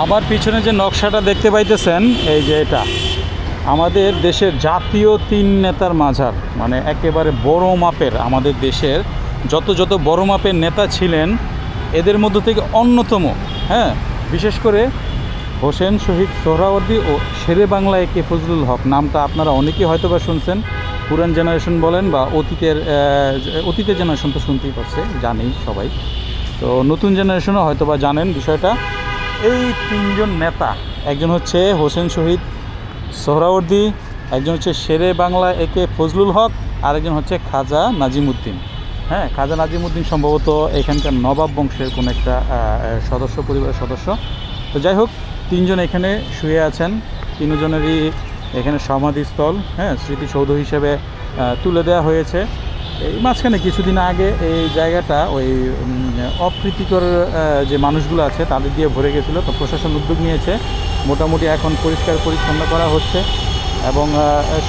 আমার পিছনে যে নকশাটা দেখতে পাইতেছেন, এই যে এটা, আমাদের দেশের জাতীয় তিন নেতার মাঝার মানে একেবারে বড় মাপের আমাদের দেশের যত যত বড় মাপের নেতা ছিলেন, এদের মধ্য থেকে অন্যতম হ্যাঁ? বিশেষ করে হোসেন শহীদ সোহরাওয়ার্দী ও শেরে বাংলা একে ফজলুল হক, নামটা আপনারা অনেকেই হয়তো বা শুনছেন, পুরান জেনারেশন বলেন বা অতীতের অতীতের জেনারেশন তো শুনতেই পারছে, জানেই সবাই। তো নতুন জেনারেশনও হয়তো বা জানেন বিষয়টা। এই তিনজন নেতা, একজন হচ্ছে হোসেন শহীদ সোহরাওয়ার্দী, একজন হচ্ছে শেরে বাংলা একে ফজলুল হক আর একজন হচ্ছে খাজা নাজিমুদ্দিন। হ্যাঁ খাজা নাজিমুদ্দিন সম্ভবত এখানকার নবাব বংশের কোনো একটা সদস্য, পরিবারের সদস্য। তো যাই হোক, তিনজন এখানে শুয়ে আছেন, তিনজনেরই এখানে সমাধিস্থল হ্যাঁ স্মৃতিসৌধ হিসেবে তুলে দেওয়া হয়েছে। এই মাঝখানে কিছুদিন আগে এই জায়গাটা ওই অপ্রীতিকর যে মানুষগুলো আছে তাদের দিয়ে ভরে গেছিল। তো প্রশাসন উদ্যোগ নিয়েছে। মোটামুটি এখন পরিষ্কার পরিচ্ছন্ন করা হচ্ছে এবং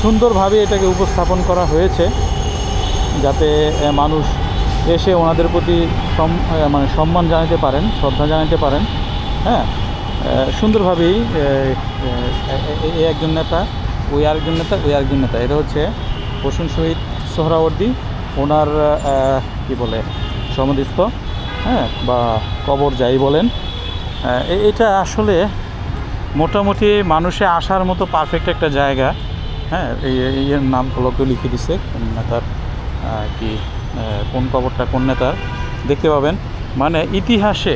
সুন্দরভাবে এটাকে উপস্থাপন করা হয়েছে যাতে মানুষ এসে ওনাদের প্রতি মানে সম্মান জানাতে পারেন, শ্রদ্ধা জানাতে পারেন। হ্যাঁ সুন্দরভাবেই এই একজন নেতা, ওই আরেকজন নেতা, ওই আরেকজন নেতা। এটা হচ্ছে হোসেন শহীদ সোহরাওয়ার্দী। ওনার কি বলে, সমাধিস্থ হ্যাঁ বা কবর যাই বলেন এটা আসলে মোটামুটি মানুষে আসার মতো পারফেক্ট একটা জায়গা হ্যাঁ এর নাম ফলকে লিখে দিছে, কোন নেতার কি কোন কবরটা কোন নেতার, দেখতে পাবেন। মানে ইতিহাসে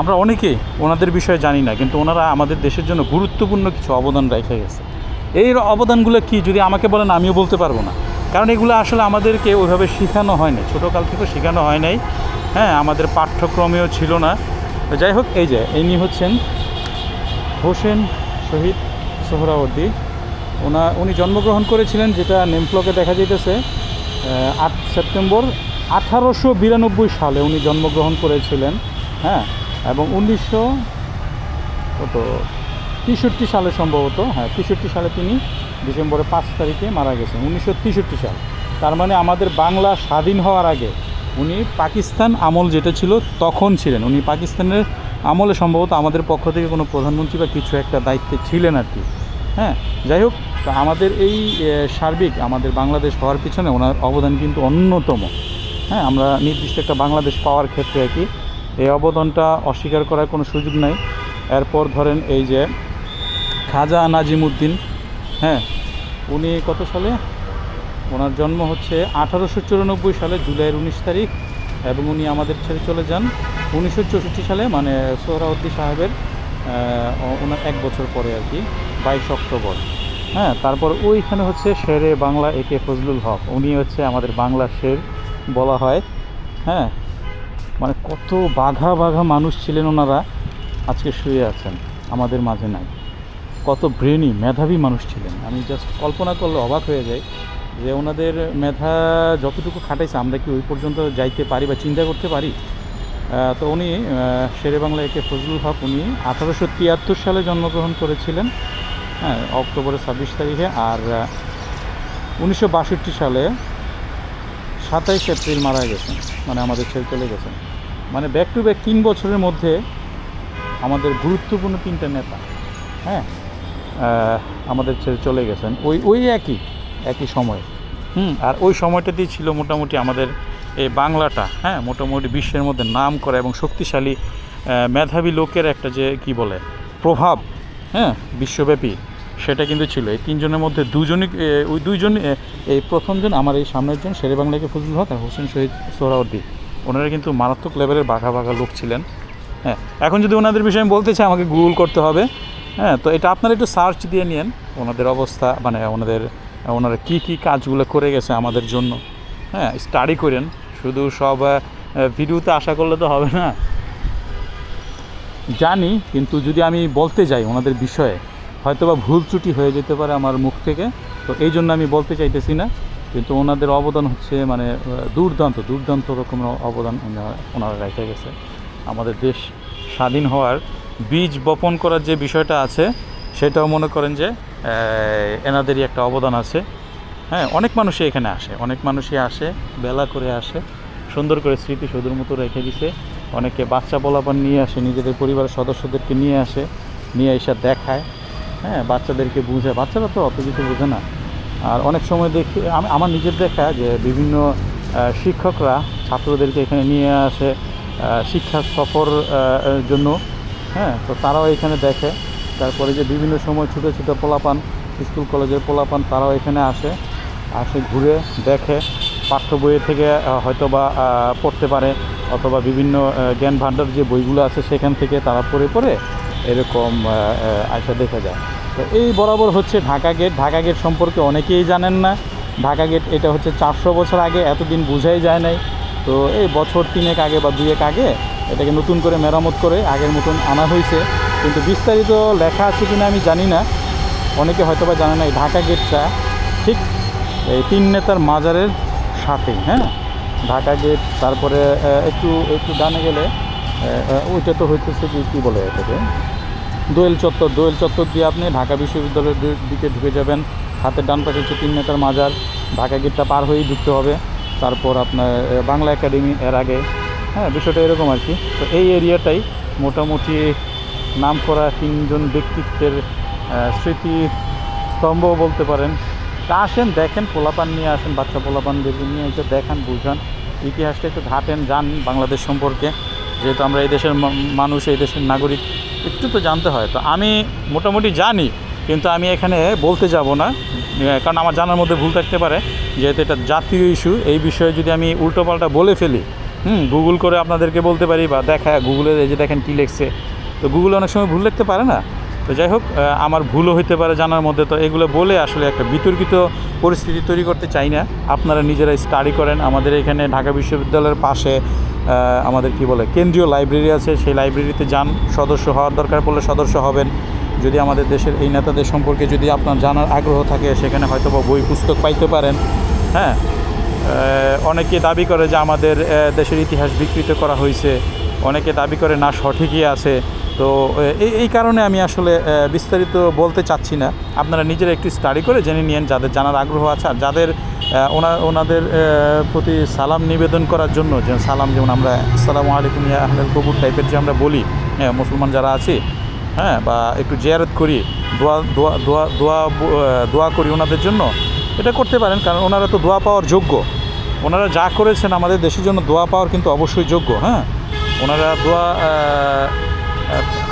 আমরা অনেকেই ওনাদের বিষয়ে জানি না, কিন্তু ওনারা আমাদের দেশের জন্য গুরুত্বপূর্ণ কিছু অবদান রেখে গেছে। এই অবদানগুলো কি, যদি আমাকে বলেন, আমিও বলতে পারব না। কারণ এগুলো আসলে আমাদেরকে ওইভাবে শেখানো হয় নাই ছোটোকাল থেকে শেখানো হয় নাই। হ্যাঁ আমাদের পাঠ্যক্রমেও ছিল না। যাই হোক, এই যে, ইনি হচ্ছেন হোসেন শহীদ সোহরাওয়ার্দী। ওনা, উনি জন্মগ্রহণ করেছিলেন, যেটা নেমপ্লকে দেখা যাইতেছে আট সেপ্টেম্বর আঠারোশো বিরানব্বই সালে উনি জন্মগ্রহণ করেছিলেন। হ্যাঁ এবং উনিশশো, কত? তেষট্টি সালে সম্ভবত। হ্যাঁ তেষট্টি সালে তিনি ডিসেম্বরের পাঁচ তারিখে মারা গেছেন, উনিশশো তেষট্টি সাল। তার মানে আমাদের বাংলা স্বাধীন হওয়ার আগে উনি পাকিস্তান আমল যেটা ছিল তখন ছিলেন। উনি পাকিস্তানের আমলে সম্ভবত আমাদের পক্ষ থেকে কোনো প্রধানমন্ত্রী বা কিছু একটা দায়িত্বে ছিলেন আর কি। হ্যাঁ যাই হোক আমাদের এই সার্বিক আমাদের বাংলাদেশ হওয়ার পিছনে ওনার অবদান কিন্তু অন্যতম। হ্যাঁ আমরা নির্দিষ্ট একটা বাংলাদেশ পাওয়ার ক্ষেত্রে আর কি, এই অবদানটা অস্বীকার করার কোনো সুযোগ নাই। এরপর ধরেন এই যে খাজা নাজিমুদ্দিন হ্যাঁ উনি কত সালে? ওনার জন্ম হচ্ছে আঠারোশো চুরানব্বই সালে, জুলাইয়ের উনিশ তারিখ, এবং উনি আমাদের ছেড়ে চলে যান উনিশশো চৌষট্টি সালে মানে সোহরাউদ্দি সাহেবের ওনার এক বছর পরে আর কি, বাইশ অক্টোবর। হ্যাঁ তারপর ওইখানে হচ্ছে শেরে বাংলা একে ফজলুল হক, উনি হচ্ছে আমাদের বাংলা শের বলা হয়। হ্যাঁ মানে কত বাঘা বাঘা মানুষ ছিলেন ওনারা, আজকে শুয়ে আছেন, আমাদের মাঝে নাই। কত ব্রেনি, মেধাবী মানুষ ছিলেন। আমি জাস্ট কল্পনা করলে অবাক হয়ে যাই যে ওনাদের মেধা যতটুকু খাটাইছে, আমরা কি ওই পর্যন্ত যাইতে পারি বা চিন্তা করতে পারি? তো উনি শেরে বাংলা একে ফজলুল হক উনি আঠারোশো তিয়াত্তর সালে জন্মগ্রহণ করেছিলেন হ্যাঁ অক্টোবরের ছাব্বিশ তারিখে। আর উনিশশো বাষট্টি সালে সাতাইশ এপ্রিল মারা গেছেন মানে আমাদের ছেড়ে চলে গেছেন। মানে ব্যাক টু ব্যাক তিন বছরের মধ্যে আমাদের গুরুত্বপূর্ণ তিনটা নেতা হ্যাঁ আমাদের ছেড়ে চলে গেছেন। ওই ওই একই একই সময়। হুম। আর ওই সময়টাতেই ছিল মোটামুটি আমাদের এই বাংলাটা হ্যাঁ মোটামুটি বিশ্বের মধ্যে নাম করা এবং শক্তিশালী মেধাবী লোকের একটা যে কি বলে প্রভাব হ্যাঁ বিশ্বব্যাপী সেটা কিন্তু ছিল। এই তিনজনের মধ্যে দুজনই ওই দুইজন এই প্রথমজন আমার এই সামনের জন শেরে বাংলাকে ফজলুল হক আর হোসেন শহীদ সোহরাউদ্দিন ওনারা কিন্তু মারাত্মক লেভেলের বাঘা বাঘা লোক ছিলেন হ্যাঁ। এখন যদি ওনাদের বিষয়ে আমি বলতে চাই আমাকে গুগল করতে হবে। হ্যাঁ তো এটা আপনারা একটু সার্চ দিয়ে নিন ওনাদের অবস্থা মানে ওনাদের, ওনারা কী কী কাজগুলো করে গেছে আমাদের জন্য। হ্যাঁ স্টাডি করেন, শুধু সব ভিডিওতে আশা করলে তো হবে না। জানি, কিন্তু যদি আমি বলতে যাই ওনাদের বিষয়ে হয়তো বা ভুল ত্রুটি হয়ে যেতে পারে আমার মুখ থেকে, তো এই জন্য আমি বলতে চাইতেছি না। কিন্তু ওনাদের অবদান হচ্ছে মানে দুর্দান্ত দুর্দান্ত রকমের অবদান ওনারা- ওনারা রেখে গেছে। আমাদের দেশ স্বাধীন হওয়ার বীজ বপন করার যে বিষয়টা আছে, সেটাও মনে করেন যে এনাদেরই একটা অবদান আছে। হ্যাঁ অনেক মানুষই এখানে আসে, অনেক মানুষই আসে, বেলা করে আসে, সুন্দর করে স্মৃতি সুদূর মতো রেখে দিছে। অনেকে বাচ্চা পোলাপান নিয়ে আসে, নিজেদের পরিবারের সদস্যদেরকে নিয়ে আসে, নিয়ে এসে দেখায়। হ্যাঁ বাচ্চাদেরকে বুঝায়। বাচ্চারা তো অত কিছু বোঝে না। আর অনেক সময় দেখি, আমি, আমার নিজের দেখা যে বিভিন্ন শিক্ষকরা ছাত্রদেরকে এখানে নিয়ে আসে শিক্ষা সফর জন্য। হ্যাঁ তো তারাও এখানে দেখে। তারপরে যে বিভিন্ন সময় ছোটো ছোটো পোলাপান স্কুল কলেজের পোলাপান তারাও এখানে আসে। আসে ঘুরে দেখে। পাঠ্য বইয়ের থেকে হয়তো বা পড়তে পারে। অথবা বিভিন্ন জ্ঞান ভাণ্ডার যে বইগুলো আছে সেখান থেকে তারা পড়ে পড়ে এরকম আহ, দেখা যায়। তো এই বরাবর হচ্ছে ঢাকা গেট। ঢাকা গেট সম্পর্কে অনেকেই জানেন না। ঢাকা গেট এটা হচ্ছে চারশো বছর আগে এতদিন বোঝাই যায় নাই। তো এই বছর তিনেক আগে বা দুয়েক আগে এটাকে নতুন করে মেরামত করে আগের মতন আনা হয়েছে। কিন্তু বিস্তারিত লেখা আছে কিনা আমি জানি না। অনেকে হয়তো বা জানে না এই ঢাকা গেটটা। ঠিক এই তিন নেতার মাজারের সাথেই হ্যাঁ? ঢাকা গেট, তারপরে একটু একটু ডানে গেলে ওইটা তো হইতেছে কি, কী বলে এটাকে? দোয়েল চত্বর দোয়েল চত্বর দিয়ে আপনি ঢাকা বিশ্ববিদ্যালয়ের দিকে ঢুকে যাবেন। হাতের ডান পাশে হচ্ছে তিন নেতার মাজার। ঢাকা গেটটা পার হয়েই ঢুকতে হবে। তারপর আপনার বাংলা একাডেমি এর আগে হ্যাঁ বিষয়টা এরকম আর কি। তো এই এরিয়াটাই মোটামুটি নাম করা তিনজন ব্যক্তিত্বের স্মৃতি স্তম্ভ বলতে পারেন। তা আসেন, দেখেন, পোলাপান নিয়ে আসেন, বাচ্চা পোলাপানদেরকে নিয়ে এসে দেখান, বুঝান। ইতিহাসটা একটু ঘাটেন, যান বাংলাদেশ সম্পর্কে। যেহেতু আমরা এই দেশের মানুষ, এই দেশের নাগরিক, একটু তো জানতে হয়। তো আমি মোটামুটি জানি কিন্তু আমি এখানে বলতে যাব না কারণ আমার জানার মধ্যে ভুল থাকতে পারে, যেহেতু এটা জাতীয় ইস্যু, এই বিষয়ে যদি আমি উল্টোপাল্টা বলে ফেলি, হুম গুগল করে আপনাদেরকে বলতে পারি বা দেখা গুগলে এই যে দেখেন কী লিখছে, তো গুগলে অনেক সময় ভুল লিখতে পারে না। তো যাই হোক আমার ভুলও হইতে পারে জানার মধ্যে, তো এগুলো বলে আসলে একটা বিতর্কিত পরিস্থিতি তৈরি করতে চাই না। আপনারা নিজেরা স্টাডি করেন, আমাদের এখানে ঢাকা বিশ্ববিদ্যালয়ের পাশে আমাদের কি বলে, কেন্দ্রীয় লাইব্রেরি আছে, সেই লাইব্রেরিতে যান, সদস্য হওয়ার দরকার পড়লে সদস্য হবেন। যদি আমাদের দেশের এই নেতাদের সম্পর্কে যদি আপনার জানার আগ্রহ থাকে, সেখানে হয়তো বা বই পুস্তক পাইতে পারেন। হ্যাঁ? অনেকে দাবি করে যে আমাদের দেশের ইতিহাস বিকৃত করা হয়েছে। অনেকে দাবি করে না, সঠিকই আছে। তো এই এই কারণে আমি আসলে বিস্তারিত বলতে চাচ্ছি না। আপনারা নিজেরা একটু স্টাডি করে জেনে নিন যাদের জানার আগ্রহ আছে আর যাদের ওনা, ওনাদের প্রতি সালাম নিবেদন করার জন্য যে সালাম যেমন আমরা, আসসালামু আলাইকুম ইয়া আহলাল কবুর টাইপের যে আমরা বলি হ্যাঁ মুসলমান যারা আছি হ্যাঁ বা একটু জিয়ারত করি, দোয়া দোয়া দোয়া দোয়া দোয়া করি ওনাদের জন্য, এটা করতে পারেন, কারণ ওনারা তো দোয়া পাওয়ার যোগ্য। ওনারা যা করেছেন আমাদের দেশের জন্য দোয়া পাওয়ার কিন্তু অবশ্যই যোগ্য হ্যাঁ? ওনারা দোয়া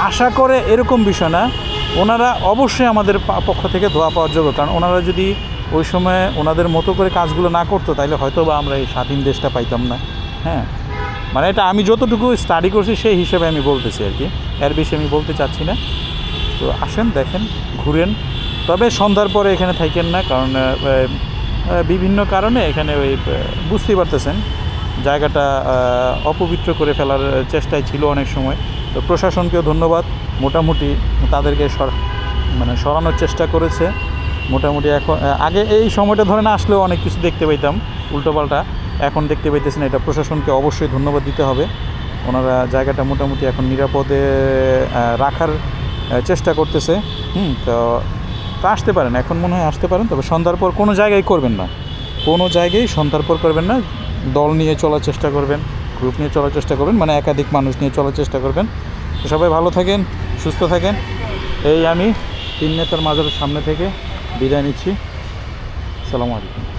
আশা করে এরকম বিষয় না, ওনারা অবশ্যই আমাদের পক্ষ থেকে দোয়া পাওয়ার যোগ্য, কারণ ওনারা যদি ওই সময় ওনাদের মতো করে কাজগুলো না করতো তাহলে হয়তো বা আমরা এই স্বাধীন দেশটা পাইতাম না হ্যাঁ? মানে এটা আমি যতটুকু স্টাডি করছি, সেই হিসেবে আমি বলতেছি আর কি। এর বেশি আমি বলতে চাচ্ছি না। তো আসেন, দেখেন, ঘুরেন। তবে সন্ধ্যার পরে এখানে থাকেন না, কারণ বিভিন্ন কারণে এখানে ওই বুঝতেই পারতেছেন, জায়গাটা অপবিত্র করে ফেলার চেষ্টায় ছিল অনেক সময়। তো প্রশাসনকেও ধন্যবাদ, মোটামুটি তাদেরকে সর মানে সরানোর চেষ্টা করেছে। মোটামুটি এখন আগে এই সময়টা ধরে না আসলেও অনেক কিছু দেখতে পাইতাম, উল্টোপাল্টা। এখন দেখতে পাইতেছেন এটা প্রশাসনকে অবশ্যই ধন্যবাদ দিতে হবে। ওনারা জায়গাটা মোটামুটি এখন নিরাপদে রাখার চেষ্টা করতেছে। হুম, তো তা আসতে পারেন, এখন মনে হয় আসতে পারেন, তবে সন্ধ্যার পর কোনো জায়গায় করবেন না। কোনো জায়গায় সন্ধ্যার পর করবেন না, দল নিয়ে চলার চেষ্টা করবেন গ্রুপ নিয়ে চলার চেষ্টা করবেন মানে একাধিক মানুষ নিয়ে চলার চেষ্টা করবেন। তো সবাই ভালো থাকেন, সুস্থ থাকেন। এই আমি তিন নেতার মাজারের সামনে থেকে বিদায় নিচ্ছি। সালামু আলাইকুম।